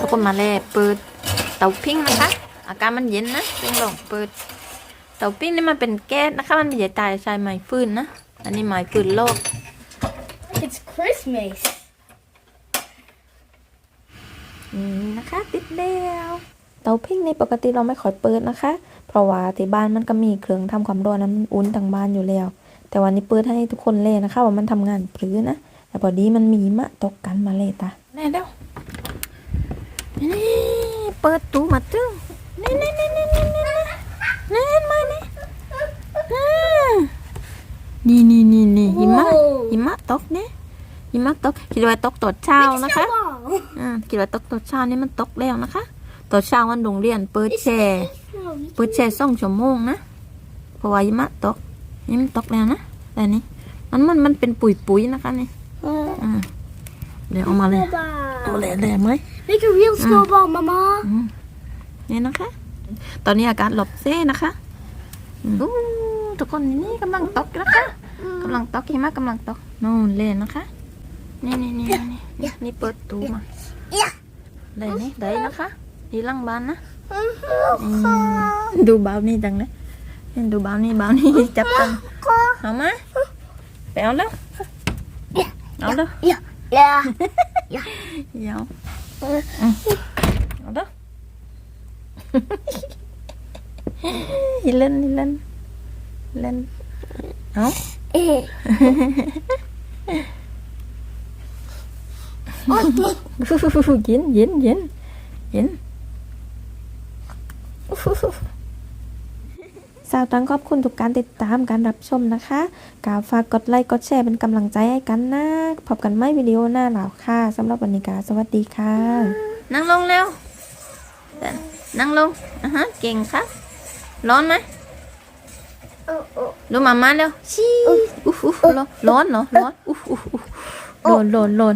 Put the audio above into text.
ทุกคนมาเลยเปิดเตาปิ้งนะคะ อากาศมันเย็นนะเร่งลองเปิดเตาปิ้งนี่มันเป็นแก๊สนะคะ มันไม่ใช่ตายใช้ไม้ฟืนนะ อันนี้ไม้ฟืนโลก It's Christmas. นี่นะคะ ติดแล้วเตาปิ้งในปกติเราไม่ค่อยเปิดนะคะ เพราะว่าที่บ้านมันก็มีเครื่องทำความร้อนนั้นมันอุ่นทั้งบ้านอยู่แล้ว แต่วันนี้เปิดให้ทุกคนเลยนะคะ ว่ามันทำงานปรือนะแต่พอดีมันมีมะตกกันมาเลยตาแน่เด้ว นี่เปิดตู้มาตึ้งนี่นี่นี่นี่นี่นี่นี่เห็นไหมนี่อ่านี่นี่นี่นี่หิมะ Whoa. หิมะตกเนี่ยหิมะตกคิดว่าตกตอนเช้านะคะอ่าคิดว่าตกตอนเช้านี่มันตกแล้วนะคะตอนเช้าวันโรงเรียนเปิดแช่เปิดแช่สองชั่วโมงนะเพราะว่าหิมะตกนี่มันตกแล้วนะแต่นี่มันมันมันเป็นปุ๋ยปุ๋ยนะคะนี่อ่า เดี๋ยวเอามาเลยเอา snowball. เลยเลยไหม Make a real snowball, Mama. นี่นะคะ ตอนนี้อากาศหลบเซ่นะคะอู้ทุกคนนี่กำลังตกนะคะกำลังตกหิมะกำลังตกนู่นเลยนะคะนี่นี่นี่นี่นี่นี่เปิดตู้มา Yeah. ได้นี่ได้นะคะดีหลังบ้านนะอืมดูเบานี่จังนะนี่ดูเบานี่เบานี่จับกันเอามาไปเอาแล้วเอาแล้ว Yeah. Yeah. เดี๋ยวเอาเด้อฮิ สาวตังขอบคุณทุกการติดตามการรับชมนะคะกาฝากกดไลค์กดแชร์เป็นกำลังใจให้กันนะพบกันไม่วิดีโอหน้าหลาวค่ะสำหรับวันนี้กาสวัสดีค่ะ นั่งลงเร็ว นั่งลงอะฮะเก่งครับร้อนไหม Oh, oh. ดูมาม่าเร็วชี้อุ๊ยอุ๊ยร้อนร้อนเหรอร้อนอุ๊ยอุ๊ยอุ๊ยร้อนร้อนร้อน